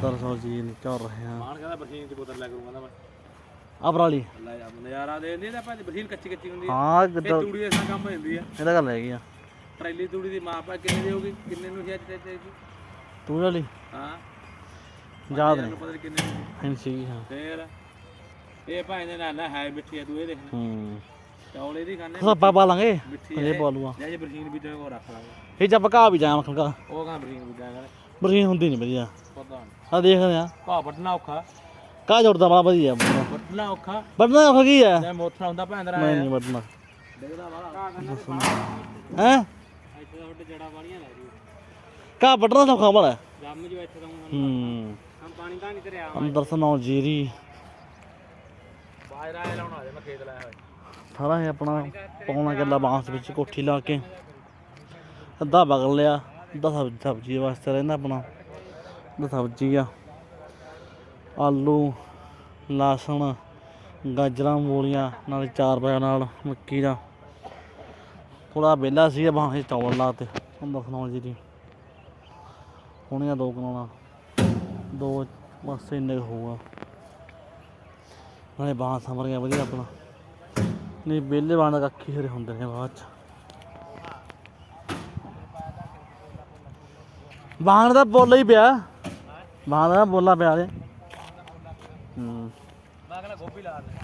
1500 ਜੀ ਨਿਕਲ ਰਹੇ ਆ? ਮਾਨ ਕਹਿੰਦਾ ਬਰਸੀਨ ਦੀ ਬੋਤਲ ਲੈ ਕਰੂੰਗਾ ਨਾ ਮੈਂ। ਅਬਰਾਲੀ ਲੈ ਜਾ ਨਜ਼ਾਰਾ ਦੇ ਦਿੰਦੀ ਤਾਂ ਭਾਂ ਬਰਸੀਨ ਕੱਚੀ ਕੱਚੀ ਹੁੰਦੀ ਹੈ ਹਾਂ ਇਹ ਕਿੱਦਾਂ ਤੂੜੀ ਨਾਲ ਕੰਮ ਹੋ ਜਾਂਦੀ ਹੈ ਇਹਦਾ ਗੱਲ ਹੈਗੀ ਆ। ਟਰੈਲੀ ਤੂੜੀ ਦੀ ਮਾਪ ਹੈ ਕਿੰਨੇ ਦੀ ਹੋਗੀ ਕਿੰਨੇ ਨੂੰ ਸੀ ਅੱਜ ਤੇ ਤੇ ਤੂੰ ਵਾਲੀ? ਹਾਂ। ਯਾਦ ਨਹੀਂ। ਪਤਾ ਨੀ ਕਿੰਨੇ ਨੂੰ ਸੀ। ਨਹੀਂ ਸੀ ਹਾਂ ਫੇਰ ਇਹ ਭਾਂ ਦੇ ਨਾਲ ਨਾ ਹੈ ਮਿੱਠੀ ਹੈ ਤੂੰ ਇਹ ਦੇਖ ਹੂੰ। ਚੌਲ ਇਹਦੀ ਖਾਣੇ ਸਭ ਪਾ ਪਾ ਲਾਂਗੇ। ਮਿੱਠੀ ਇਹ ਹੈ ਪਾ ਲੂਆ ਜੇ ਬਰਸੀਨ ਵੀ ਤੇ ਉਹ ਰੱਖ ਲਾਂਗੇ ਇਹ ਘਾ ਵੀ ਜਾਵਾਂ ਖਲਕਾ ਉਹ ਕਹਿੰਦਾ ਬਰਸੀਨ ਵੀ ਜਾਏਗਾ ਬਰਸੀਨ ਹੁੰਦੀ ਨਹੀਂ ਵਧੀਆ। ਆ ਦੇਖਦੇ ਆ। ਘਾਹ ਵੱਢਣਾ ਔਖਾ। ਕਾ ਜੋੜਦਾ ਬੜਾ ਵਧੀਆ। ਵੱਢਣਾ ਔਖਾ। ਵੱਡਣਾ ਔਖਾ ਕੀ ਹੈ ਜੇ ਮੋਥਾ ਹੁੰਦਾ ਭੈਂਦਰਾ ਮੈਂ ਨਹੀਂ ਵਾਲਾ ਹੈ? ਇੱਥੇ ਤਾਂ ਉੱਡ ਜੜਾ ਵਾਲੀਆਂ ਲੈ ਰਹੀ ਕਾ ਵੱਡਣਾ ਸੌਖਾ ਬੜਾ ਜੰਮ ਜੋ ਇੱਥੇ ਤਾਂ ਹੂੰ। ਹਮ ਪਾਣੀ ਤਾਂ ਨਹੀਂ ਕਰਿਆ ਅੰਦਰ ਸੁਣਾਓ ਜੀਰੀ। ਬਾਹਰ ਆਏ ਲਾਉਣਾ ਜੇ ਮੈਂ ਖੇਤ ਲਾਇਆ ਹੋਇਆ। ਸਾਰਾ ਇਹ ਆਪਣਾ ਪੌਣਾ ਕਿੱਲਾ ਬਾਂਸ ਵਿੱਚ ਕੋਠੀ ਲਾ ਕੇ। ਅੱਧਾ ਬਗਲ ਲਿਆ ਅੱਧਾ ਸਬਜ਼ੀ ਸਬਜ਼ੀ ਵਾਸਤੇ ਰਹਿੰਦਾ ਆਪਣਾ। ਸਬਜ਼ੀ ਆ। ਆਲੂ, ਲਸਣ, ਗਾਜਰਾਂ, ਮੂਲੀਆਂ, ਨਾਲ ਚਾਰ ਪਿਆ ਨਾਲ ਮੱਕੀ ਦਾ। ਥੋੜਾ ਵਿਹਲਾ ਸੀ ਬਾਹਾਂ ਚੌਲ ਲਾਤੇ ਅੰਦਰ ਸੁਣਾਓ ਜੀ ਦੀ। ਹੁਣੀਆਂ ਦੋ ਕਨਾਉਣਾ ਦੋ ਬਸ ਇੰਨੇ ਕੁ ਹੋਊਗਾ। ਨਾਲੇ ਬਾਹਾਂ ਸਮਰ ਗਿਆ ਵਧੀਆ ਆਪਣਾ। ਨਹੀਂ, ਵਿਹਲੇ ਬਾਣ ਦਾ ਕੱਖੀ ਹਰੇ ਹੁੰਦੇ ਨੇ ਬਾਅਦ ਚ। ਬਾਣ ਦਾ ਬੋਲ ਹੀ ਪਿਆ। ਬਾਣ ਦਾ ਬੋਲਾ ਪਿਆ ਜੇ। ਹੂੰ। ਮੈਂ ਕਹਿੰਦਾ ਗੋਭੀ ਲਾ ਦੇ